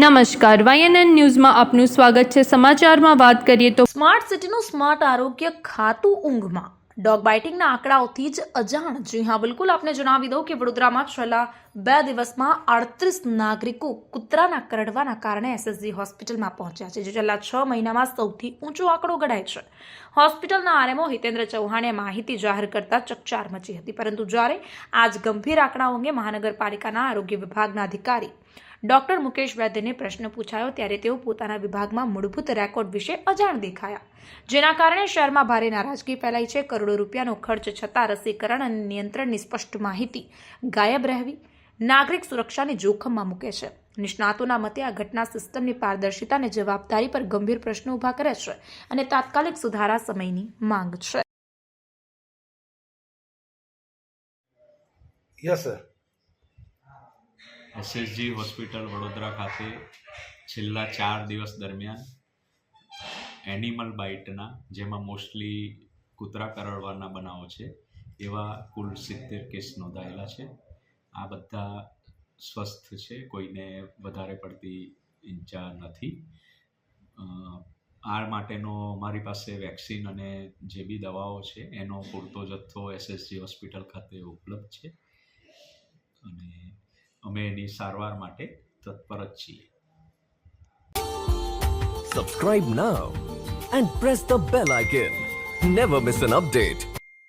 નમસ્કાર વાયએનએન ન્યૂઝમાં આપનું સ્વાગત છે. સમાચારમાં વાત કરીએ તો સ્માર્ટ સિટીનું સ્માર્ટ આરોગ્ય ખાતું ઊંઘમાં. ડોગ બાઇટિંગના આંકડાઓથી જ અજાણ. જી હા, બિલકુલ આપને જણાવી દઉં કે વડોદરામાં છેલ્લા બે દિવસમાં આડત્રીસ નાગરિકો કૂતરાના કરડવાના કારણે એસએસજી હોસ્પિટલમાં પહોંચ્યા છે, જે છેલ્લા છ મહિનામાં સૌથી ઊંચો આંકડો ગણાય છે. હોસ્પિટલના આરએમઓ હિતેન્દ્ર ચૌહાણે માહિતી જાહેર કરતા ચકચાર મચી હતી, પરંતુ જ્યારે આજ ગંભીર આંકડાઓ અંગે મહાનગરપાલિકાના આરોગ્ય વિભાગના અધિકારી ડોક્ટર મુકેશ વૈદ્યને પ્રશ્ન પૂછાયો ત્યારે તેઓ પોતાના વિભાગમાં મૂળભૂત રેકોર્ડ વિશે અજાણ દેખાયા. જેના કારણે શહેરમાં ભારે નારાજગી ફેલાઈ છે. કરોડો રૂપિયાનો ખર્ચ છતાં રસીકરણ અને નિયંત્રણની સ્પષ્ટ માહિતી ગાયબ રહેવી નાગરિક સુરક્ષાને જોખમમાં મૂકે છે. નિષ્ણાતોના મતે આ ઘટના સિસ્ટમની પારદર્શિતા અને જવાબદારી પર ગંભીર પ્રશ્નો ઊભા કરે છે અને તાત્કાલિક સુધારા સમયની માંગ છે. Yes sir SSG hospital Vadodara ખાતે છેલ્લા ચાર દિવસ દરમિયાન એનિમલ બાઇટના જેમાં મોસ્ટલી કૂતરા કરડવાના બનાવો છે, એવા કુલ સિત્તેર કેસ નોંધાયેલા છે. આ બધા સ્વસ્થ છે, કોઈને વધારે પડતી ઈંચા નથી. આ માટેનો અમારી પાસે વેક્સિન અને જે બી દવાઓ છે, એનો પૂરતો જથ્થો એસએસજી હોસ્પિટલ ખાતે ઉપલબ્ધ છે. અને અમે એની સારવાર માટે તત્પર જ છીએ Subscribe now and press the bell icon. Never miss an update.